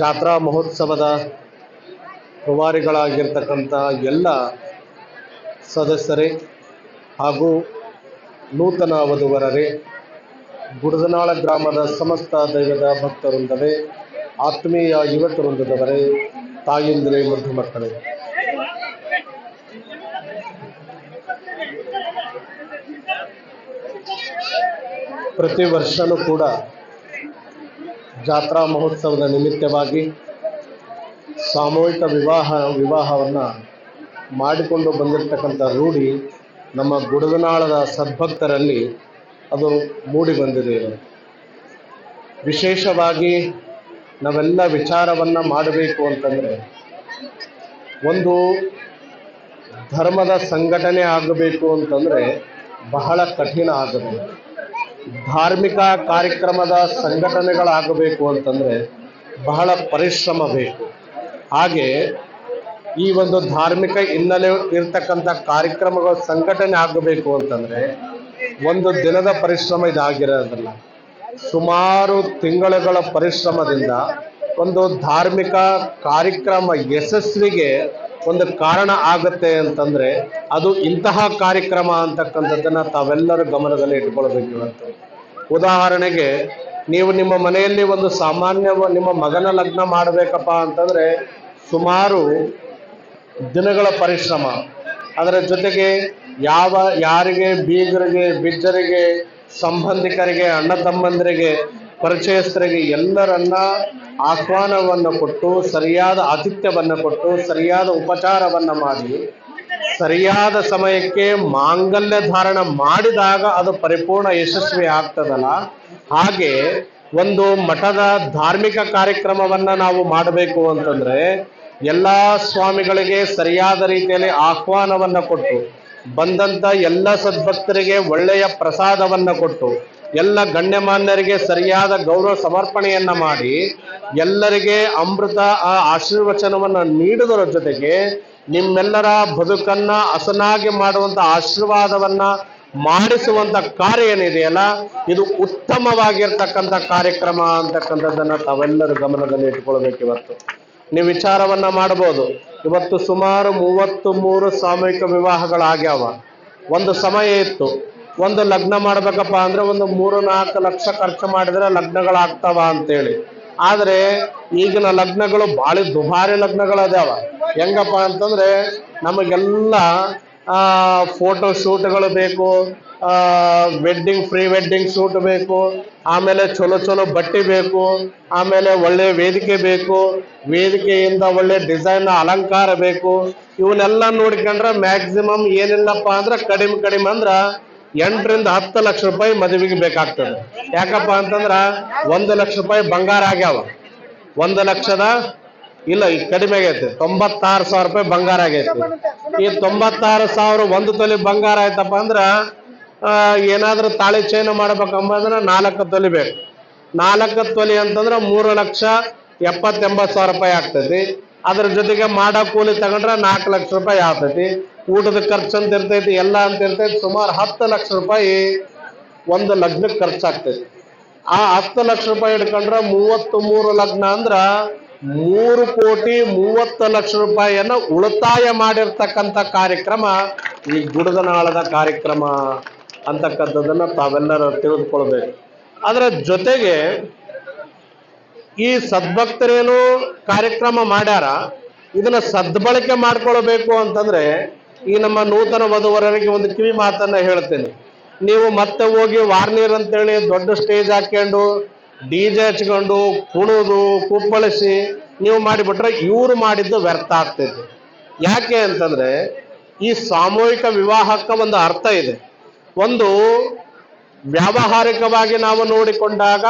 ಜಾತ್ರಾ ಮಹೋತ್ಸವದ ರೂವಾರಿಗಳಾಗಿರ್ತಕ್ಕಂಥ ಎಲ್ಲ ಸದಸ್ಯರೇ ಹಾಗೂ ನೂತನ ವಧುವರರೇ, ಗುಡದನಾಳ ಗ್ರಾಮದ ಸಮಸ್ತ ದೈವದ ಭಕ್ತರೊಂದರೆ ಆತ್ಮೀಯ ಯುವಕ ವೃಂದದವರೇ ಮತ್ತು ಮಕ್ಕಳೇ. ಪ್ರತಿ ವರ್ಷನೂ ಕೂಡ ಜಾತ್ರಾ ಮಹೋತ್ಸವದ ನಿಮಿತ್ತವಾಗಿ ಸಾಮೂಹಿಕ ವಿವಾಹ, ವಿವಾಹವನ್ನು ಮಾಡಿಕೊಂಡು ಬಂದಿರತಕ್ಕಂಥ ರೂಢಿ ನಮ್ಮ ಗುಡದನಾಳದ ಸದ್ಭಕ್ತರಲ್ಲಿ ಅದು ಮೂಡಿ ಬಂದಿದೆ. ವಿಶೇಷವಾಗಿ ನಾವೆಲ್ಲ ವಿಚಾರವನ್ನು ಮಾಡಬೇಕು ಅಂತಂದರೆ ಒಂದು ಧರ್ಮದ ಸಂಘಟನೆ ಆಗಬೇಕು ಅಂತಂದರೆ ಬಹಳ ಕಠಿಣ ಆಗಬೇಕು ಧಾರ್ಮಿಕ ಕಾರ್ಯಕ್ರಮದ ಸಂಘಟನೆಗಳಾಗಬೇಕು ಅಂತಂದರೆ ಬಹಳ ಪರಿಶ್ರಮ ಬೇಕು. ಹಾಗೆ ಈ ಒಂದು ಧಾರ್ಮಿಕ ಹಿನ್ನೆಲೆ ಇರ್ತಕ್ಕಂಥ ಕಾರ್ಯಕ್ರಮಗಳ ಸಂಘಟನೆ ಆಗಬೇಕು ಅಂತಂದರೆ ಒಂದು ದಿನದ ಪರಿಶ್ರಮ ಇದಾಗಿರೋದಿಲ್ಲ. ಸುಮಾರು ತಿಂಗಳುಗಳ ಪರಿಶ್ರಮದಿಂದ ಒಂದು ಧಾರ್ಮಿಕ ಕಾರ್ಯಕ್ರಮ ಯಶಸ್ವಿಗೆ ಒಂದು ಕಾರಣ ಆಗುತ್ತೆ ಅಂತಂದರೆ ಅದು ಇಂತಹ ಕಾರ್ಯಕ್ರಮ ಅಂತಕ್ಕಂಥದ್ದನ್ನು ತಾವೆಲ್ಲರೂ ಗಮನದಲ್ಲಿ ಇಟ್ಕೊಳ್ಬೇಕು ಇವತ್ತು. ಉದಾಹರಣೆಗೆ ನೀವು ನಿಮ್ಮ ಮನೆಯಲ್ಲಿ ಒಂದು ಸಾಮಾನ್ಯ ನಿಮ್ಮ ಮಗನ ಲಗ್ನ ಮಾಡಬೇಕಪ್ಪ ಅಂತಂದರೆ ಸುಮಾರು ದಿನಗಳ ಪರಿಶ್ರಮ. ಅದರ ಜೊತೆಗೆ ಯಾವ ಯಾರಿಗೆ ಬೀಗರಿಗೆ, ಬಿಜ್ಜರಿಗೆ, ಸಂಬಂಧಿಕರಿಗೆ ಅಣ್ಣ ತಮ್ಮಂದಿರಿಗೆ ಪರಿಚಯಸ್ಥರಿಗೆ ಎಲ್ಲರನ್ನ ಆಹ್ವಾನವನ್ನು ಕೊಟ್ಟು, ಸರಿಯಾದ ಆತಿಥ್ಯವನ್ನು ಕೊಟ್ಟು, ಸರಿಯಾದ ಉಪಚಾರವನ್ನು ಮಾಡಿ, ಸರಿಯಾದ ಸಮಯಕ್ಕೆ ಮಾಂಗಲ್ಯ ಧಾರಣ ಮಾಡಿದಾಗ ಅದು ಪರಿಪೂರ್ಣ ಯಶಸ್ವಿ ಆಗ್ತದಲ್ಲ? ಹಾಗೆ ಒಂದು ಮಠದ ಧಾರ್ಮಿಕ ಕಾರ್ಯಕ್ರಮವನ್ನ ನಾವು ಮಾಡಬೇಕು ಅಂತಂದ್ರೆ ಎಲ್ಲ ಸ್ವಾಮಿಗಳಿಗೆ ಸರಿಯಾದ ರೀತಿಯಲ್ಲಿ ಆಹ್ವಾನವನ್ನ ಕೊಟ್ಟು, ಬಂದಂತ ಎಲ್ಲ ಸದ್ಭಕ್ತರಿಗೆ ಒಳ್ಳೆಯ ಪ್ರಸಾದವನ್ನ ಕೊಟ್ಟು ಎಲ್ಲ ಗಣ್ಯಮಾನ್ಯರಿಗೆ ಸರಿಯಾದ ಗೌರವ ಸಮರ್ಪಣೆಯನ್ನ ಮಾಡಿ ಎಲ್ಲರಿಗೆ ಅಮೃತ ಆ ಆಶೀರ್ವಚನವನ್ನು ನೀಡುವುದರ ಜೊತೆಗೆ ನಿಮ್ಮೆಲ್ಲರ ಬದುಕನ್ನ ಹಸನಾಗಿ ಮಾಡುವಂತ ಆಶೀರ್ವಾದವನ್ನ ಮಾಡಿಸುವಂತ ಕಾರ್ಯ ಏನಿದೆಯಲ್ಲ ಇದು ಉತ್ತಮವಾಗಿರ್ತಕ್ಕಂಥ ಕಾರ್ಯಕ್ರಮ ಅಂತಕ್ಕಂಥದ್ದನ್ನ ತಾವೆಲ್ಲರೂ ಗಮನದಲ್ಲಿ ಇಟ್ಕೊಳ್ಬೇಕು ಇವತ್ತು. ನೀವು ವಿಚಾರವನ್ನ ಮಾಡಬಹುದು. ಇವತ್ತು ಸುಮಾರು ಮೂವತ್ತು ಮೂರು ಸಾಮೂಹಿಕ ವಿವಾಹಗಳಾಗ್ಯಾವ. ಒಂದು ಸಮಯ ಇತ್ತು. ಒಂದು ಲಗ್ನ ಮಾಡ್ಬೇಕಪ್ಪ ಅಂದ್ರೆ ಒಂದು ಮೂರು ನಾಲ್ಕು ಲಕ್ಷ ಖರ್ಚು ಮಾಡಿದ್ರೆ ಲಗ್ನಗಳಾಗ್ತಾವ ಅಂತೇಳಿ. ಆದ್ರೆ ಈಗಿನ ಲಗ್ನಗಳು ಭಾಳ ದುಬಾರಿ ಲಗ್ನಗಳು ಅದಾವ ಹೆಂಗಪ್ಪ ಅಂತಂದ್ರೆ ನಮಗೆಲ್ಲ ಫೋಟೋ ಶೂಟ್ಗಳು ಬೇಕು ವೆಡ್ಡಿಂಗ್, ಪ್ರೀ ವೆಡ್ಡಿಂಗ್ ಶೂಟ್ ಬೇಕು, ಆಮೇಲೆ ಚಲೋ ಚಲೋ ಬಟ್ಟೆ ಬೇಕು, ಆಮೇಲೆ ಒಳ್ಳೆ ವೇದಿಕೆ ಬೇಕು, ವೇದಿಕೆಯಿಂದ ಒಳ್ಳೆ ಡಿಸೈನ್ ಅಲಂಕಾರ ಬೇಕು, ಇವನ್ನೆಲ್ಲ ನೋಡ್ಕೊಂಡ್ರೆ ಮ್ಯಾಕ್ಸಿಮಮ್ ಏನಿಲ್ಲಪ್ಪ ಅಂದ್ರೆ ಕಡಿಮೆ ಕಡಿಮೆ ಅಂದ್ರ ಎಂಟರಿಂದ ಹತ್ತು ಲಕ್ಷ ರೂಪಾಯಿ ಮದುವೆಗೆ ಬೇಕಾಗ್ತದೆ. ಯಾಕಪ್ಪ ಅಂತಂದ್ರ ಒಂದು ಲಕ್ಷ ರೂಪಾಯಿ ಬಂಗಾರ ಆಗ್ಯಾವ. ಒಂದು ಲಕ್ಷದ, ಇಲ್ಲ ಈಗ ಕಡಿಮೆ ಆಗೈತೆ. ತೊಂಬತ್ತಾರು ಸಾವಿರ ರೂಪಾಯಿ ಬಂಗಾರ ಆಗೈತೆ. ಈ ತೊಂಬತ್ತಾರು ಸಾವಿರ ಒಂದು ತೊಲಿ ಬಂಗಾರ ಆಯ್ತಪ್ಪ ಅಂದ್ರ ಏನಾದ್ರೂ ತಾಳಿ ಚೈನ ಮಾಡ್ಬೇಕಂಬಂದ್ರೆ ನಾಲ್ಕು ತೊಲಿ ಬೇಕು. ನಾಲ್ಕು ತೊಲಿ ಅಂತಂದ್ರೆ ಮೂರು ಲಕ್ಷ ಎಪ್ಪತ್ತೆಂಬತ್ತು ಸಾವಿರ ರೂಪಾಯಿ ಆಗ್ತೈತಿ. ಅದ್ರ ಜೊತೆಗೆ ಮಾಡೋ ಕೂಲಿ ತಗೊಂಡ್ರೆ ನಾಲ್ಕು ಲಕ್ಷ ರೂಪಾಯಿ ಆಗ್ತೈತಿ. ಊಟದ ಖರ್ಚು ಅಂತ ಇರ್ತೈತಿ, ಎಲ್ಲ ಅಂತ ಇರ್ತೈತಿ, ಸುಮಾರು ಹತ್ತು ಲಕ್ಷ ರೂಪಾಯಿ ಒಂದು ಲಗ್ನಕ್ಕೆ ಖರ್ಚಾಗ್ತೈತಿ. ಆ ಹತ್ತು ಲಕ್ಷ ರೂಪಾಯಿ ಹಿಡ್ಕೊಂಡ್ರೆ ಮೂವತ್ತು ಮೂರು ಲಗ್ನ ಅಂದ್ರ ಮೂರು ಕೋಟಿ ಮೂವತ್ತು ಲಕ್ಷ ರೂಪಾಯಿಯನ್ನ ಉಳಿತಾಯ ಮಾಡಿರ್ತಕ್ಕಂಥ ಕಾರ್ಯಕ್ರಮ, ಈ ಗುಡದನಾಳದ ಕಾರ್ಯಕ್ರಮ ಅಂತಕ್ಕಂಥದ್ದನ್ನ ತಾವೆಲ್ಲರೂ ತಿಳಿದುಕೊಳ್ಬೇಕು. ಅದರ ಜೊತೆಗೆ ಈ ಸದ್ಭಕ್ತರೇನು ಕಾರ್ಯಕ್ರಮ ಮಾಡ್ಯಾರ, ಇದನ್ನ ಸದ್ಬಳಕೆ ಮಾಡ್ಕೊಳ್ಬೇಕು ಅಂತಂದ್ರೆ ಈ ನಮ್ಮ ನೂತನ ವಧುವರರಿಗೆ ಒಂದು ಕಿವಿ ಮಾತನ್ನ ಹೇಳ್ತೇನೆ. ನೀವು ಮತ್ತೆ ಹೋಗಿ ವಾರ್ನೀರ್ ಅಂತೇಳಿ ದೊಡ್ಡ ಸ್ಟೇಜ್ ಹಾಕೊಂಡು ಡಿ ಜೆ ಹಚ್ಕೊಂಡು, ಕುಣುದು, ಕುಪ್ಪಳಿಸಿ, ನೀವು ಮಾಡಿಬಿಟ್ರೆ ಇವ್ರು ಮಾಡಿದ್ದು ವ್ಯರ್ಥ ಆಗ್ತೈತಿ. ಯಾಕೆ ಅಂತಂದ್ರೆ ಈ ಸಾಮೂಹಿಕ ವಿವಾಹಕ್ಕೆ ಒಂದು ಅರ್ಥ ಇದೆ. ಒಂದು ವ್ಯಾವಹಾರಿಕವಾಗಿ ನಾವು ನೋಡಿಕೊಂಡಾಗ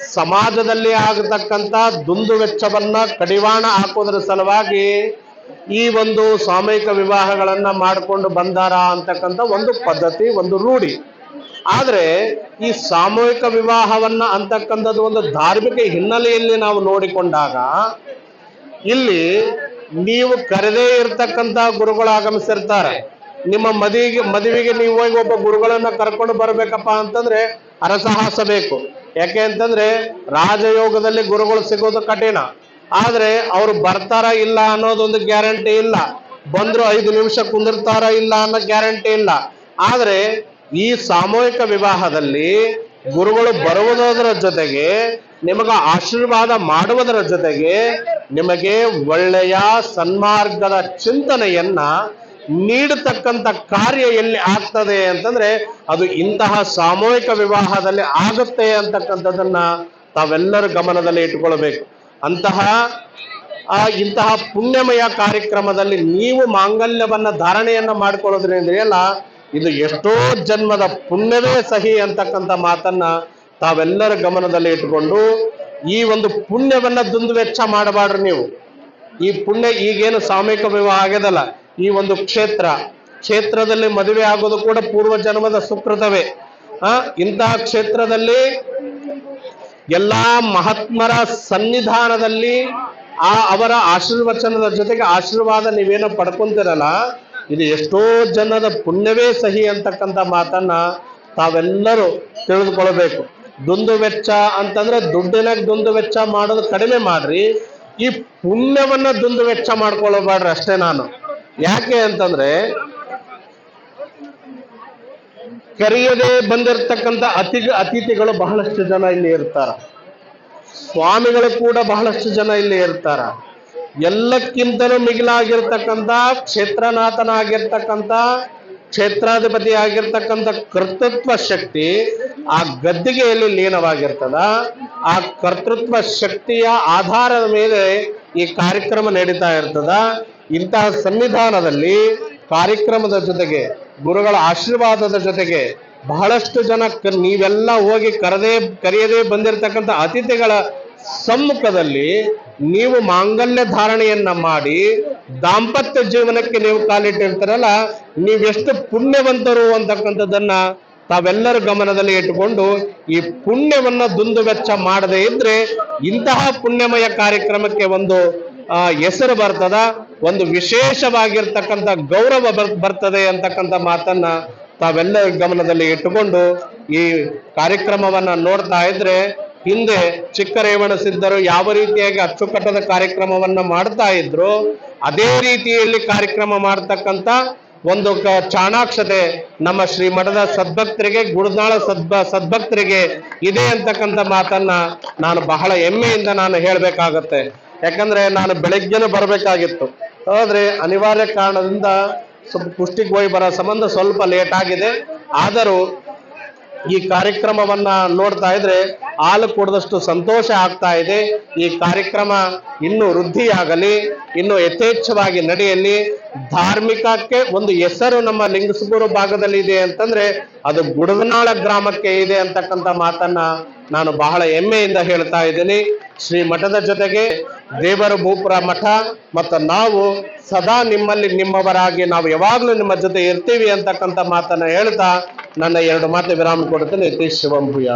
ಸಮಾಜದಲ್ಲಿ ಆಗತಕ್ಕಂತ ದುಂದು ವೆಚ್ಚವನ್ನ ಕಡಿವಾಣ ಹಾಕೋದ್ರ ಸಲುವಾಗಿ ಈ ಒಂದು ಸಾಮೂಹಿಕ ವಿವಾಹಗಳನ್ನ ಮಾಡಿಕೊಂಡು ಬಂದಾರ ಅಂತಕ್ಕಂಥ ಒಂದು ಪದ್ಧತಿ, ಒಂದು ರೂಢಿ. ಆದ್ರೆ ಈ ಸಾಮೂಹಿಕ ವಿವಾಹವನ್ನ ಅಂತಕ್ಕಂಥದ್ದು ಒಂದು ಧಾರ್ಮಿಕ ಹಿನ್ನೆಲೆಯಲ್ಲಿ ನಾವು ನೋಡಿಕೊಂಡಾಗ ಇಲ್ಲಿ ನೀವು ಕರೆದೇ ಇರ್ತಕ್ಕಂತ ಗುರುಗಳು ಆಗಮಿಸಿರ್ತಾರೆ. ನಿಮ್ಮ ಮದುವೆಗೆ ಮದುವೆಗೆ ನೀವು ಹೋಗಿ ಒಬ್ಬ ಗುರುಗಳನ್ನ ಕರ್ಕೊಂಡು ಬರ್ಬೇಕಪ್ಪ ಅಂತಂದ್ರೆ ಅರಸಾಹಸ ಬೇಕು ಯಾಕೆ ಅಂತಂದ್ರೆ ರಾಜಯೋಗದಲ್ಲಿ ಗುರುಗಳು ಸಿಗೋದು ಕಠಿಣ. ಆದ್ರೆ ಅವ್ರು ಬರ್ತಾರ ಇಲ್ಲ ಅನ್ನೋದೊಂದು ಗ್ಯಾರಂಟಿ ಇಲ್ಲ. ಬಂದ್ರು ಐದು ನಿಮಿಷ ಕುಂದಿರ್ತಾರ ಇಲ್ಲ ಅನ್ನೋ ಗ್ಯಾರಂಟಿ ಇಲ್ಲ. ಆದ್ರೆ ಈ ಸಾಮೂಹಿಕ ವಿವಾಹದಲ್ಲಿ ಗುರುಗಳು ಬರುವುದರ ಜೊತೆಗೆ ನಿಮಗ ಆಶೀರ್ವಾದ ಮಾಡುವುದರ ಜೊತೆಗೆ ನಿಮಗೆ ಒಳ್ಳೆಯ ಸನ್ಮಾರ್ಗದ ಚಿಂತನೆಯನ್ನ ನೀಡತಕ್ಕಂತ ಕಾರ್ಯ ಎಲ್ಲಿ ಆಗ್ತದೆ ಅಂತಂದ್ರೆ ಅದು ಇಂತಹ ಸಾಮೂಹಿಕ ವಿವಾಹದಲ್ಲಿ ಆಗುತ್ತೆ ಅಂತಕ್ಕಂಥದ್ದನ್ನ ತಾವೆಲ್ಲರೂ ಗಮನದಲ್ಲಿ ಇಟ್ಕೊಳ್ಬೇಕು ಅಂತಹ, ಆ ಇಂತಹ ಪುಣ್ಯಮಯ ಕಾರ್ಯಕ್ರಮದಲ್ಲಿ ನೀವು ಮಾಂಗಲ್ಯವನ್ನ ಧಾರಣೆಯನ್ನ ಮಾಡ್ಕೊಳ್ಳೋದ್ರಿಂದ ಇದು ಎಷ್ಟೋ ಜನ್ಮದ ಪುಣ್ಯವೇ ಸಹಿ ಅಂತಕ್ಕಂಥ ಮಾತನ್ನ ತಾವೆಲ್ಲರ ಗಮನದಲ್ಲಿ ಇಟ್ಕೊಂಡು ಈ ಒಂದು ಪುಣ್ಯವನ್ನ ದುಂದುವೆಚ್ಚ ವೆಚ್ಚ ಮಾಡಬಾಡ್ರಿ ನೀವು. ಈ ಪುಣ್ಯ ಈಗೇನು ಸಾಮೂಹಿಕ ವಿವಾಹ ಆಗ್ಯದಲ್ಲ ಈ ಒಂದು ಕ್ಷೇತ್ರ, ಕ್ಷೇತ್ರದಲ್ಲಿ ಮದುವೆ ಆಗೋದು ಕೂಡ ಪೂರ್ವ ಜನ್ಮದ ಸುಕೃತವೇ. ಆ, ಇಂತಹ ಕ್ಷೇತ್ರದಲ್ಲಿ ಎಲ್ಲಾ ಮಹಾತ್ಮರ ಸನ್ನಿಧಾನದಲ್ಲಿ ಆ ಅವರ ಆಶೀರ್ವಚನದ ಜೊತೆಗೆ ಆಶೀರ್ವಾದ ನೀವೇನೋ ಪಡ್ಕೊಂತಿರಲ್ಲ, ಇದು ಎಷ್ಟೋ ಜನದ ಪುಣ್ಯವೇ ಸಹಿ ಅಂತಕ್ಕಂಥ ಮಾತನ್ನ ತಾವೆಲ್ಲರೂ ತಿಳಿದುಕೊಳ್ಬೇಕು ದುಂದು ವೆಚ್ಚ ಅಂತಂದ್ರೆ ದುಡ್ಡಿನ ದುಂದು ವೆಚ್ಚ ಮಾಡೋದು ಕಡಿಮೆ ಮಾಡ್ರಿ, ಈ ಪುಣ್ಯವನ್ನ ದುಂದು ವೆಚ್ಚ ಅಷ್ಟೇ ನಾನು. ಯಾಕೆ ಅಂತಂದ್ರೆ ಕರೆಯದೆ ಬಂದಿರತಕ್ಕಂಥ ಅತಿ ಅತಿಥಿಗಳು ಬಹಳಷ್ಟು ಜನ ಇಲ್ಲಿ ಇರ್ತಾರ. ಸ್ವಾಮಿಗಳು ಕೂಡ ಬಹಳಷ್ಟು ಜನ ಇಲ್ಲಿ ಇರ್ತಾರ. ಎಲ್ಲಕ್ಕಿಂತಲೂ ಮಿಗಿಲಾಗಿರ್ತಕ್ಕಂಥ ಕ್ಷೇತ್ರನಾಥನಾಗಿರ್ತಕ್ಕಂಥ ಕ್ಷೇತ್ರಾಧಿಪತಿ ಆಗಿರ್ತಕ್ಕಂಥ ಕರ್ತೃತ್ವ ಶಕ್ತಿ ಆ ಗದ್ದಿಗೆಯಲ್ಲಿ ಲೀನವಾಗಿರ್ತದ. ಆ ಕರ್ತೃತ್ವ ಶಕ್ತಿಯ ಆಧಾರದ ಮೇಲೆ ಈ ಕಾರ್ಯಕ್ರಮ ನಡೀತಾ ಇರ್ತದ. ಇಂತಹ ಸನ್ನಿಧಾನದಲ್ಲಿ ಕಾರ್ಯಕ್ರಮದ ಜೊತೆಗೆ, ಗುರುಗಳ ಆಶೀರ್ವಾದದ ಜೊತೆಗೆ ಬಹಳಷ್ಟು ಜನ ನೀವೆಲ್ಲ ಹೋಗಿ ಕರೆದೇ, ಕರೆಯದೇ ಬಂದಿರತಕ್ಕಂಥ ಅತಿಥಿಗಳ ಸಮ್ಮುಖದಲ್ಲಿ ನೀವು ಮಾಂಗಲ್ಯ ಧಾರಣೆಯನ್ನ ಮಾಡಿ, ದಾಂಪತ್ಯ ಜೀವನಕ್ಕೆ ನೀವು ಕಾಲಿಟ್ಟಿರ್ತಾರಲ್ಲ ನೀವೆಷ್ಟು ಪುಣ್ಯವಂತರು ಅಂತಕ್ಕಂಥದ್ದನ್ನ ತಾವೆಲ್ಲರ ಗಮನದಲ್ಲಿ ಇಟ್ಟುಕೊಂಡು, ಈ ಪುಣ್ಯವನ್ನ ದುಂದು ವೆಚ್ಚ ಮಾಡದೇ ಇದ್ರೆ ಇಂತಹ ಪುಣ್ಯಮಯ ಕಾರ್ಯಕ್ರಮಕ್ಕೆ ಒಂದು ಹೆಸರು ಬರ್ತದ, ಒಂದು ವಿಶೇಷವಾಗಿರ್ತಕ್ಕಂಥ ಗೌರವ ಬರ್- ಬರ್ತದೆ ಅಂತಕ್ಕಂಥ ಮಾತನ್ನ ತಾವೆಲ್ಲ ಗಮನದಲ್ಲಿ ಇಟ್ಟುಕೊಂಡು ಈ ಕಾರ್ಯಕ್ರಮವನ್ನ ನೋಡ್ತಾ ಇದ್ರೆ, ಹಿಂದೆ ಚಿಕ್ಕ ರೇವಣ ಸಿದ್ಧರು ಯಾವ ರೀತಿಯಾಗಿ ಅಚ್ಚುಕಟ್ಟದ ಕಾರ್ಯಕ್ರಮವನ್ನ ಮಾಡ್ತಾ ಇದ್ರು, ಅದೇ ರೀತಿಯಲ್ಲಿ ಕಾರ್ಯಕ್ರಮ ಮಾಡ್ತಕ್ಕಂಥ ಒಂದು ಚಾಣಾಕ್ಷತೆ ನಮ್ಮ ಶ್ರೀ ಮಠದ ಸದ್ಭಕ್ತರಿಗೆ ಗುಡನಾಳ ಸದ್ಭ, ಸದ್ಭಕ್ತರಿಗೆ ಇದೆ ಅಂತಕ್ಕಂಥ ಮಾತನ್ನ ನಾನು ಬಹಳ ಹೆಮ್ಮೆಯಿಂದ ನಾನು ಹೇಳ್ಬೇಕಾಗತ್ತೆ. ಯಾಕಂದ್ರೆ ನಾನು ಬೆಳಗ್ಗೆನೂ ಬರಬೇಕಾಗಿತ್ತು. ಆದರೆ ಅನಿವಾರ್ಯ ಕಾರಣದಿಂದ ಸ್ವಲ್ಪ ಕುಷ್ಟಿಗೆ ಹೋಗಿ ಬರೋ ಸಂಬಂಧ ಸ್ವಲ್ಪ ಲೇಟ್ ಆಗಿದೆ. ಆದರೂ ಈ ಕಾರ್ಯಕ್ರಮವನ್ನ ನೋಡ್ತಾ ಇದ್ರೆ ಹಾಲು ಕುಡಿದಷ್ಟು ಸಂತೋಷ ಆಗ್ತಾ ಇದೆ. ಈ ಕಾರ್ಯಕ್ರಮ ಇನ್ನೂ ವೃದ್ಧಿಯಾಗಲಿ, ಇನ್ನು ಯಥೇಚ್ಛವಾಗಿ ನಡೆಯಲಿ. ಧಾರ್ಮಿಕಕ್ಕೆ ಒಂದು ಹೆಸರು ನಮ್ಮ ಲಿಂಗಸಗೂರು ಭಾಗದಲ್ಲಿ ಇದೆ ಅಂತಂದ್ರೆ ಅದು ಗುಡದನಾಳ ಗ್ರಾಮಕ್ಕೆ ಇದೆ ಅಂತಕ್ಕಂಥ ಮಾತನ್ನ ನಾನು ಬಹಳ ಹೆಮ್ಮೆಯಿಂದ ಹೇಳ್ತಾ ಇದ್ದೀನಿ. ಶ್ರೀ ಮಠದ ಜೊತೆಗೆ ದೇವರ ಭೂಪುರ ಮಠ ಮತ್ತು ನಾವು ಸದಾ ನಿಮ್ಮಲ್ಲಿ ನಿಮ್ಮವರಾಗಿ ನಾವು ಯಾವಾಗಲೂ ನಿಮ್ಮ ಜೊತೆ ಇರ್ತೀವಿ ಅಂತಕ್ಕಂಥ ಮಾತನ್ನು ಹೇಳ್ತಾ ನನ್ನ ಎರಡು ಮಾತು ವಿರಾಮ ಕೊಡುತ್ತೇನೆ. ಯತೀಶ್ ಶಿವಂಭೂಯ